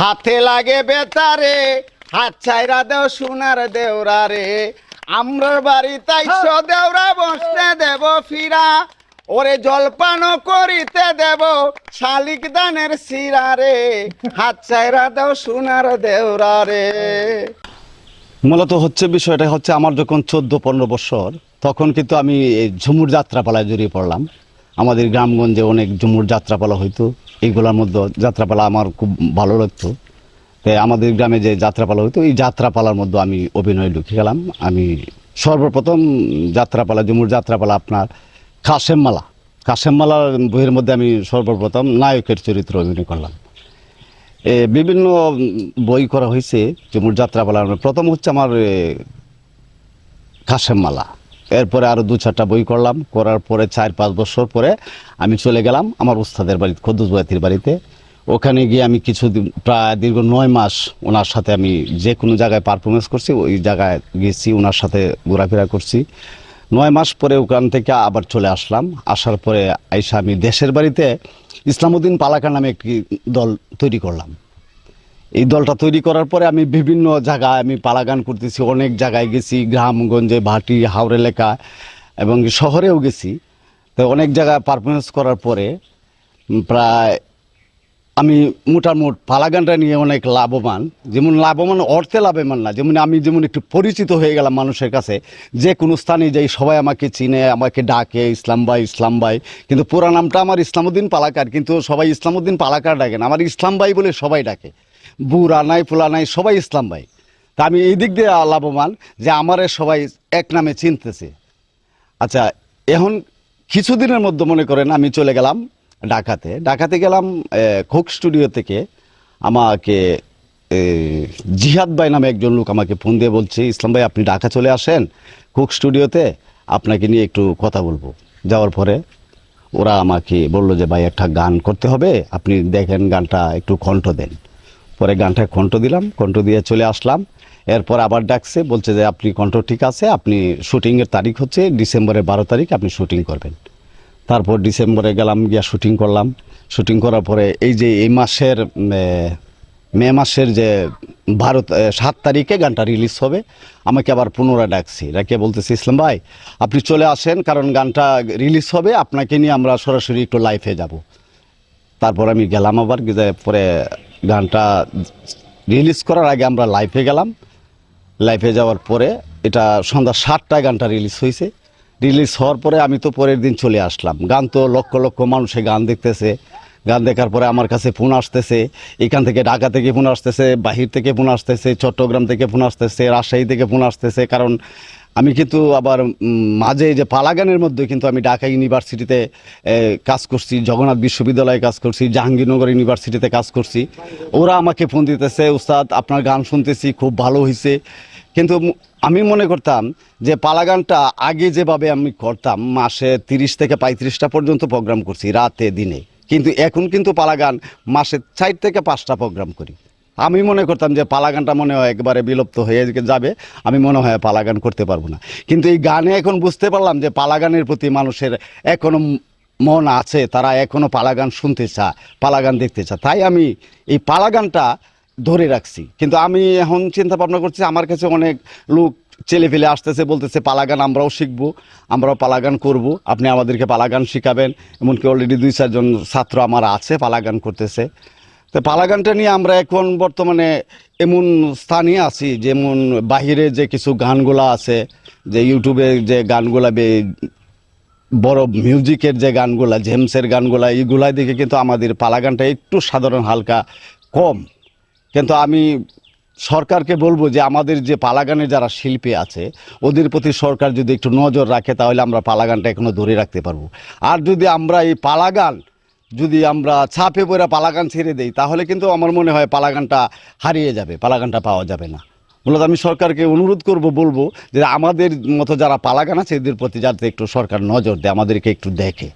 হাতে লাগে বেতারে হাত চাইরা দেও সোনার দেওরা রে আমরার বাড়ি তাই দেওরা বসতে দেব ফিরা। ওরে জলপান করিতে দেব শালিক দানের শিরা রে হাত চাইরা দেও সোনার দেওরা রে মূলত হচ্ছে বিষয়টা হচ্ছে আমার যখন চোদ্দ পনেরো বছর তখন কিন্তু আমি এই ঝুমুর যাত্রাপালায় জড়িয়ে পড়লাম। আমাদের গ্রামগঞ্জে অনেক ঝুমুর যাত্রাপালা হইতো। এইগুলোর মধ্যে যাত্রাপালা আমার খুব ভালো লাগতো। তাই আমাদের গ্রামে যে যাত্রাপালা হইতো এই যাত্রাপালার মধ্যে আমি অভিনয় ঢুকে গেলাম। আমি সর্বপ্রথম যাত্রাপালা ঝুমুর যাত্রাপালা আপনার কাশেমমালা। কাশেমমালার বইয়ের মধ্যে আমি সর্বপ্রথম নায়কের চরিত্র অভিনয় করলাম। এ, বিভিন্ন বই করা হয়েছে যেমন যাত্রাপালার। প্রথম হচ্ছে আমার কাশেমমালা। এরপরে আরও দু চারটা বই করলাম। করার পরে চার পাঁচ বছর পরে আমি চলে গেলাম আমার উস্তাদের বাড়িতে, খদ্দুস বাতির বাড়িতে। ওখানে গিয়ে আমি কিছু প্রায় দীর্ঘ নয় মাস ওনার সাথে আমি যে কোনো জায়গায় পারফরমেন্স করছি, ওই জায়গায় গেছি, ওনার সাথে ঘোরাফেরা করছি। নয় মাস পরে ওখান থেকে আবার চলে আসলাম। আসার পরে আইসা আমি দেশের বাড়িতে ইসলামউদ্দিন পালাকা নামে একটি দল তৈরি করলাম। এই দলটা তৈরি করার পরে আমি বিভিন্ন জায়গায় আমি পালাগান করতেছি, অনেক জায়গায় গেছি, গ্রামগঞ্জে, ভাটি, হাওড় এলাকা এবং শহরেও গেছি। তো অনেক জায়গায় পারফরমেন্স করার পরে প্রায় আমি মোটামুট পালাগানটা নিয়ে অনেক লাভবান। যেমন লাভবান অর্থে লাভবান না, যেমন আমি যেমন একটু পরিচিত হয়ে গেলাম মানুষের কাছে, যে কোনো স্থানে যাই সবাই আমাকে চিনে, আমাকে ডাকে, ইসলাম ভাই ইসলাম ভাই। কিন্তু পুরা নামটা আমার ইসলামউদ্দিন পালাকার, কিন্তু সবাই ইসলামউদ্দিন পালাকার ডাকেন আমার ইসলাম ভাই বলে সবাই ডাকে। বুড়া নাই, ফুলা নাই, সবাই ইসলাম ভাই। তা আমি এই দিক দিয়ে লাভবান যে আমারে সবাই এক নামে চিনতেছে। আচ্ছা এখন কিছুদিনের মধ্যে মনে করেন আমি চলে গেলাম ঢাকাতে। ঢাকাতে গেলাম কোক স্টুডিও থেকে আমাকে জিহাদ ভাই নামে একজন লোক আমাকে ফোন দিয়ে বলছে, ইসলাম ভাই, আপনি ঢাকা চলে আসেন কোক স্টুডিওতে? আপনাকে নিয়ে একটু কথা বলব। যাওয়ার পরে ওরা আমাকে বলল যে, ভাই, একটা গান করতে হবে। আপনি দেখেন গানটা, একটু কণ্ঠ দেন। পরে গানটা কণ্ঠ দিলাম, কণ্ঠ দিয়ে চলে আসলাম। এরপর আবার ডাকছে, বলছে যে, আপনি কণ্ঠ ঠিক আছে, আপনি শুটিংয়ের তারিখ হচ্ছে ডিসেম্বরের বারো তারিখ, আপনি শুটিং করবেন। তারপর ডিসেম্বরে গেলাম, গিয়া শুটিং করলাম। শুটিং করার পরে এই যে এই মাসের মে মাসের যে বারো সাত তারিখে গানটা রিলিজ হবে, আমাকে আবার পুনরায় ডাকছি। ডাকে বলতেছি, ইসলাম ভাই, আপনি চলে আসেন, কারণ গানটা রিলিজ হবে, আপনাকে নিয়ে আমরা সরাসরি একটু লাইফে যাব। তারপর আমি গেলাম আবার পরে গানটা রিলিজ করার আগে আমরা লাইফে গেলাম। লাইফে যাওয়ার পরে এটা সন্ধ্যা সাতটায় গানটা রিলিজ হয়েছে। রিলিজ হওয়ার পরে আমি তো পরের দিন চলে আসলাম। গান তো লক্ষ লক্ষ মানুষে গান দেখতেছে। গান দেখার পরে আমার কাছে ফোন আসতেছে। এখান থেকে ঢাকা থেকে ফোন আসতেছে, বাহির থেকে ফোন আসতেছে, চট্টগ্রাম থেকে ফোন আসতেছে, রাজশাহী থেকে ফোন আসতেছে। কারণ আমি কিন্তু আবার মাঝে যে পালাগানের মধ্যে কিন্তু আমি ঢাকা ইউনিভার্সিটিতে কাজ করছি, জগন্নাথ বিশ্ববিদ্যালয়ে কাজ করছি, জাহাঙ্গীরনগর ইউনিভার্সিটিতে কাজ করছি। ওরা আমাকে ফোন দিতেছে, উস্তাদ, আপনার গান শুনতেছি, খুব ভালো হয়েছে কিন্তু আমি মনে করতাম যে পালাগানটা আগে যেভাবে আমি করতাম, মাসে তিরিশ থেকে পঁয়ত্রিশটা পর্যন্ত প্রোগ্রাম করছি, রাতে, দিনে। কিন্তু এখন কিন্তু পালাগান মাসে চার থেকে পাঁচটা প্রোগ্রাম করি। আমি মনে করতাম যে পালাগানটা মনে হয় একবারে বিলুপ্ত হয়ে যাবে। আমি মনে হয় পালাগান করতে পারব না। কিন্তু এই গানে এখন বুঝতে পারলাম যে পালাগানের প্রতি মানুষের এখনও মন আছে, তারা এখনও পালাগান শুনতে চায়, পালাগান দেখতে চায়। তাই আমি এই পালাগানটা ধরে রাখছি। কিন্তু আমি এখন চিন্তা ভাবনা করছি, আমার কাছে অনেক লোক ছেলে ফেলে আসতেছে, বলতেছে, পালাগান আমরাও শিখব, আমরাও পালাগান করব। আপনি আমাদেরকে পালাগান শিখাবেন। এমনকি অলরেডি দুই চারজন ছাত্র আমার আছে, পালাগান করতেছে। তো পালাগানটা নিয়ে আমরা এখন বর্তমানে এমন স্থানে আছি, যেমন বাহিরে যে কিছু গানগুলা আছে, যে ইউটিউবে যে গানগুলা বড় মিউজিকের যে গানগুলা জেমসের গানগুলা এইগুলাই দিকে কিন্তু আমাদের পালাগানটা একটু সাধারণ হালকা কম। কিন্তু আমি সরকারকে বলব যে আমাদের যে পালাগানের যারা শিল্পী আছে, ওদের প্রতি সরকার যদি একটু নজর রাখে, তাহলে আমরা পালাগানটা এখনও ধরে রাখতে পারব। আর যদি আমরা এই পালাগান যদি আমরা ছাপে পড়ে পালাগান ছেড়ে দেই, তাহলে কিন্তু আমার মনে হয় পালাগানটা হারিয়ে যাবে, পালাগানটা পাওয়া যাবে না। মূলত আমি সরকারকে অনুরোধ করব, বলব যে আমাদের মতো যারা পালাগান আছে, এদের প্রতি যাতে একটু সরকার নজর দেয়, আমাদেরকে একটু দেখে।